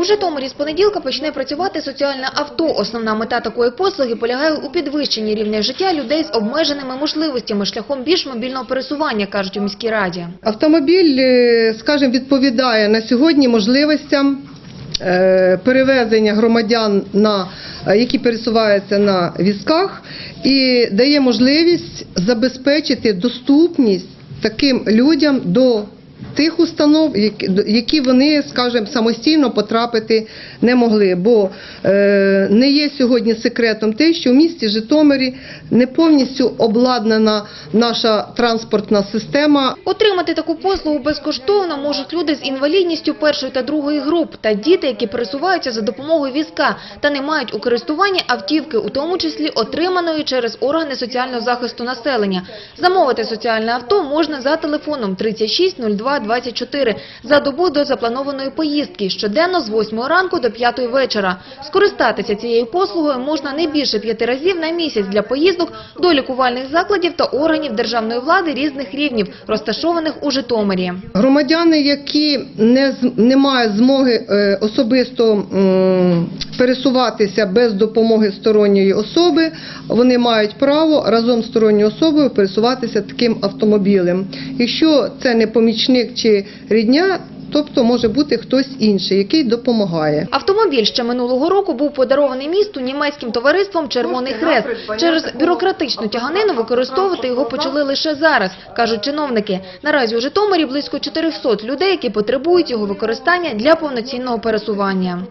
У Житомирі з понеділка почне працювати соціальне авто. Основна мета такої послуги полягає у підвищенні рівня життя людей з обмеженими можливостями шляхом більш мобільного пересування, кажуть у міській раді. Автомобіль, е, скажімо, відповідає на сьогодні можливостям е, перевезення громадян, на, е, які пересуваються на візках, і дає можливість забезпечити доступність таким людям до тих установ, які- вони, скажімо, самостійно потрапити не могли. Бо е, не є сьогодні секретом те, що в місті Житомирі не повністю обладнана наша транспортна система. Отримати таку послугу безкоштовно можуть люди з інвалідністю першої та другої груп та діти, які пересуваються за допомогою візка та не мають у користуванні автівки, у тому числі отриманої через органи соціального захисту населення. Замовити соціальне авто можна за телефоном 36 02 24 за добу до запланованої поїздки щоденно з 8 ранку до 5 вечора. Скористатися цією послугою можна не більше п'яти разів на місяць для поїздок до лікувальних закладів та органів державної влади різних рівнів, розташованих у Житомирі. Громадяни, які не, не мають змоги е, особисто пересуватися без допомоги сторонньої особи, вони мають право разом з сторонньою особою пересуватися таким автомобілем. Якщо це не помічник чи рідня, тобто може бути хтось інший, який допомагає. Автомобіль ще минулого року був подарований місту німецьким товариством «Червоний хрест». Через бюрократичну тяганину використовувати його почали лише зараз, кажуть чиновники. Наразі у Житомирі близько 400 людей, які потребують його використання для повноцінного пересування.